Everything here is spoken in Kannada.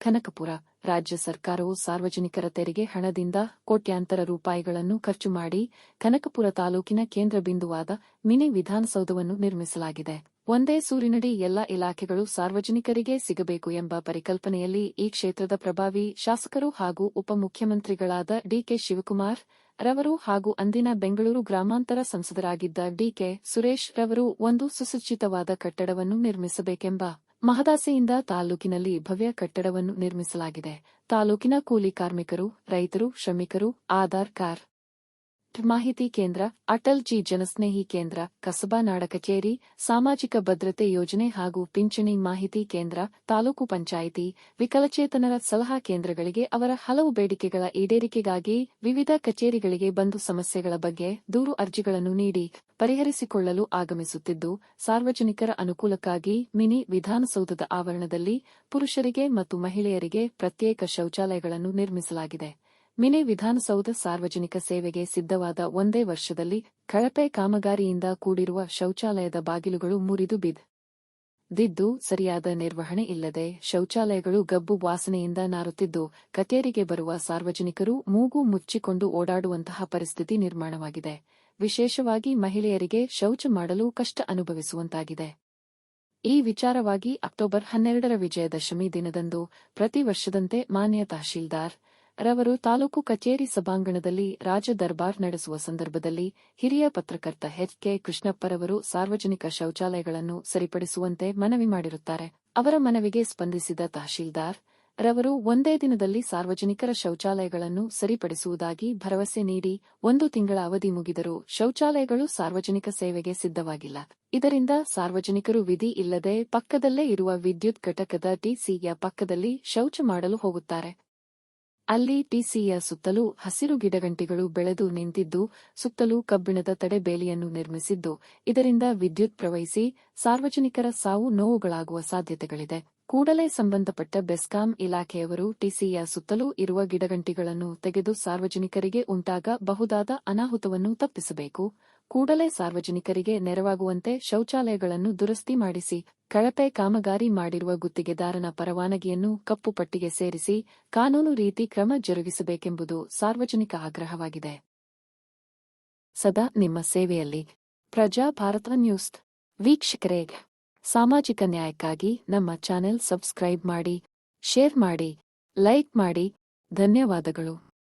ಕನಕಪುರ ರಾಜ್ಯ ಸರ್ಕಾರವು ಸಾರ್ವಜನಿಕರ ತೆರಿಗೆ ಹಣದಿಂದ ಕೋಟ್ಯಾಂತರ ರೂಪಾಯಿಗಳನ್ನು ಖರ್ಚು ಮಾಡಿ ಕನಕಪುರ ತಾಲೂಕಿನ ಕೇಂದ್ರ ಬಿಂದುವಾದ ಮಿನಿ ವಿಧಾನಸೌಧವನ್ನು ನಿರ್ಮಿಸಲಾಗಿದೆ. ಒಂದೇ ಸೂರಿನಡಿ ಎಲ್ಲ ಇಲಾಖೆಗಳು ಸಾರ್ವಜನಿಕರಿಗೆ ಸಿಗಬೇಕು ಎಂಬ ಪರಿಕಲ್ಪನೆಯಲ್ಲಿ ಈ ಕ್ಷೇತ್ರದ ಪ್ರಭಾವಿ ಶಾಸಕರು ಹಾಗೂ ಉಪಮುಖ್ಯಮಂತ್ರಿಗಳಾದ ಡಿಕೆ ಶಿವಕುಮಾರ್ ರವರು ಹಾಗೂ ಅಂದಿನ ಬೆಂಗಳೂರು ಗ್ರಾಮಾಂತರ ಸಂಸದರಾಗಿದ್ದ ಡಿಕೆ ಸುರೇಶ್ ರವರು ಒಂದು ಸುಸಜ್ಜಿತವಾದ ಕಟ್ಟಡವನ್ನು ನಿರ್ಮಿಸಬೇಕೆಂಬ ಮಹದಾಸೆಯಿಂದ ತಾಲೂಕಿನಲ್ಲಿ ಭವ್ಯ ಕಟ್ಟಡವನ್ನು ನಿರ್ಮಿಸಲಾಗಿದೆ. ತಾಲೂಕಿನ ಕೂಲಿ ಕಾರ್ಮಿಕರು ರೈತರು ಶ್ರಮಿಕರು ಆಧಾರ್ ಕಾರ್ ಮಾಹಿತಿ ಕೇಂದ್ರ, ಅಟಲ್ ಜಿ ಜನಸ್ನೇಹಿ ಕೇಂದ್ರ, ಕಸಬಾ ನಾಡ ಕಚೇರಿ, ಸಾಮಾಜಿಕ ಭದ್ರತೆ ಯೋಜನೆ ಹಾಗೂ ಪಿಂಚಣಿ ಮಾಹಿತಿ ಕೇಂದ್ರ, ತಾಲೂಕು ಪಂಚಾಯಿತಿ, ವಿಕಲಚೇತನರ ಸಲಹಾ ಕೇಂದ್ರಗಳಿಗೆ ಅವರ ಹಲವು ಬೇಡಿಕೆಗಳ ಈಡೇರಿಕೆಗಾಗಿ ವಿವಿಧ ಕಚೇರಿಗಳಿಗೆ ಬಂದು ಸಮಸ್ಯೆಗಳ ಬಗ್ಗೆ ದೂರು ಅರ್ಜಿಗಳನ್ನು ನೀಡಿ ಪರಿಹರಿಸಿಕೊಳ್ಳಲು ಆಗಮಿಸುತ್ತಿದ್ದು, ಸಾರ್ವಜನಿಕರ ಅನುಕೂಲಕ್ಕಾಗಿ ಮಿನಿ ವಿಧಾನಸೌಧದ ಆವರಣದಲ್ಲಿ ಪುರುಷರಿಗೆ ಮತ್ತು ಮಹಿಳೆಯರಿಗೆ ಪ್ರತ್ಯೇಕ ಶೌಚಾಲಯಗಳನ್ನು ನಿರ್ಮಿಸಲಾಗಿದೆ. ಮಿನಿ ವಿಧಾನಸೌಧ ಸಾರ್ವಜನಿಕ ಸೇವೆಗೆ ಸಿದ್ಧವಾದ ಒಂದೇ ವರ್ಷದಲ್ಲಿ ಕಳಪೆ ಕಾಮಗಾರಿಯಿಂದ ಕೂಡಿರುವ ಶೌಚಾಲಯದ ಬಾಗಿಲುಗಳು ಮುರಿದು ಬಿದ್. ದಿದ್ದು ಸರಿಯಾದ ನಿರ್ವಹಣೆ ಇಲ್ಲದೆ ಶೌಚಾಲಯಗಳು ಗಬ್ಬು ವಾಸನೆಯಿಂದ ನಾರುತ್ತಿದ್ದು, ಕಚೇರಿಗೆ ಬರುವ ಸಾರ್ವಜನಿಕರು ಮೂಗು ಮುಚ್ಚಿಕೊಂಡು ಓಡಾಡುವಂತಹ ಪರಿಸ್ಥಿತಿ ನಿರ್ಮಾಣವಾಗಿದೆ. ವಿಶೇಷವಾಗಿ ಮಹಿಳೆಯರಿಗೆ ಶೌಚ ಮಾಡಲು ಕಷ್ಟ ಅನುಭವಿಸುವಂತಾಗಿದೆ. ಈ ವಿಚಾರವಾಗಿ ಅಕ್ಟೋಬರ್ ಹನ್ನೆರಡರ ವಿಜಯದಶಮಿ ದಿನದಂದು ಪ್ರತಿ ವರ್ಷದಂತೆ ಮಾನ್ಯ ತಹಶೀಲ್ದಾರ್ ರವರು ತಾಲೂಕು ಕಚೇರಿ ಸಭಾಂಗಣದಲ್ಲಿ ರಾಜ ದರ್ಬಾರ್ ನಡೆಸುವ ಸಂದರ್ಭದಲ್ಲಿ ಹಿರಿಯ ಪತ್ರಕರ್ತ ಎಚ್ ಕೆ ಕೃಷ್ಣಪ್ಪರವರು ಸಾರ್ವಜನಿಕ ಶೌಚಾಲಯಗಳನ್ನು ಸರಿಪಡಿಸುವಂತೆ ಮನವಿ ಮಾಡಿರುತ್ತಾರೆ. ಅವರ ಮನವಿಗೆ ಸ್ಪಂದಿಸಿದ ತಹಶೀಲ್ದಾರ್, ರವರು ಒಂದೇ ದಿನದಲ್ಲಿ ಸಾರ್ವಜನಿಕರ ಶೌಚಾಲಯಗಳನ್ನು ಸರಿಪಡಿಸುವುದಾಗಿ ಭರವಸೆ ನೀಡಿ ಒಂದು ತಿಂಗಳ ಅವಧಿ ಮುಗಿದರೂ ಶೌಚಾಲಯಗಳು ಸಾರ್ವಜನಿಕ ಸೇವೆಗೆ ಸಿದ್ಧವಾಗಿಲ್ಲ. ಇದರಿಂದ ಸಾರ್ವಜನಿಕರು ವಿಧಿ ಇಲ್ಲದೆ ಪಕ್ಕದಲ್ಲೇ ಇರುವ ವಿದ್ಯುತ್ ಘಟಕದ ಟಿಸಿಯ ಪಕ್ಕದಲ್ಲಿ ಶೌಚ ಮಾಡಲು ಹೋಗುತ್ತಾರೆ. ಅಲ್ಲಿ ಟಿಸಿಯ ಸುತ್ತಲೂ ಹಸಿರು ಗಿಡಗಂಟಿಗಳು ಬೆಳೆದು ನಿಂತಿದ್ದು, ಸುತ್ತಲೂ ಕಬ್ಬಿಣದ ತಡೆಬೇಲಿಯನ್ನು ನಿರ್ಮಿಸಿದ್ದು, ಇದರಿಂದ ವಿದ್ಯುತ್ ಪ್ರವಹಿಸಿ ಸಾರ್ವಜನಿಕರ ಸಾವು ನೋವುಗಳಾಗುವ ಸಾಧ್ಯತೆಗಳಿದೆ. ಕೂಡಲೇ ಸಂಬಂಧಪಟ್ಟ ಬೆಸ್ಕಾಂ ಇಲಾಖೆಯವರು ಟಿಸಿಯ ಸುತ್ತಲೂ ಇರುವ ಗಿಡಗಂಟಿಗಳನ್ನು ತೆಗೆದು ಸಾರ್ವಜನಿಕರಿಗೆ ಉಂಟಾಗ ಬಹುದಾದ ಅನಾಹುತವನ್ನು ತಪ್ಪಿಸಬೇಕು. ಕೂಡಲೇ ಸಾರ್ವಜನಿಕರಿಗೆ ನೆರವಾಗುವಂತೆ ಶೌಚಾಲಯಗಳನ್ನು ದುರಸ್ತಿ ಮಾಡಿಸಿ ಕಳಪೆ ಕಾಮಗಾರಿ ಮಾಡಿರುವ ಗುತ್ತಿಗೆದಾರನ ಪರವಾನಗಿಯನ್ನು ಕಪ್ಪು ಪಟ್ಟಿಗೆ ಸೇರಿಸಿ ಕಾನೂನು ರೀತಿ ಕ್ರಮ ಜರುಗಿಸಬೇಕೆಂಬುದು ಸಾರ್ವಜನಿಕ ಆಗ್ರಹವಾಗಿದೆ. ಸದಾ ನಿಮ್ಮ ಸೇವೆಯಲ್ಲಿ ಪ್ರಜಾ ಭಾರತ ನ್ಯೂಸ್. ವೀಕ್ಷಕರೇ, ಸಾಮಾಜಿಕ ನ್ಯಾಯಕ್ಕಾಗಿ ನಮ್ಮ ಚಾನೆಲ್ ಸಬ್ಸ್ಕ್ರೈಬ್ ಮಾಡಿ, ಶೇರ್ ಮಾಡಿ, ಲೈಕ್ ಮಾಡಿ. ಧನ್ಯವಾದಗಳು.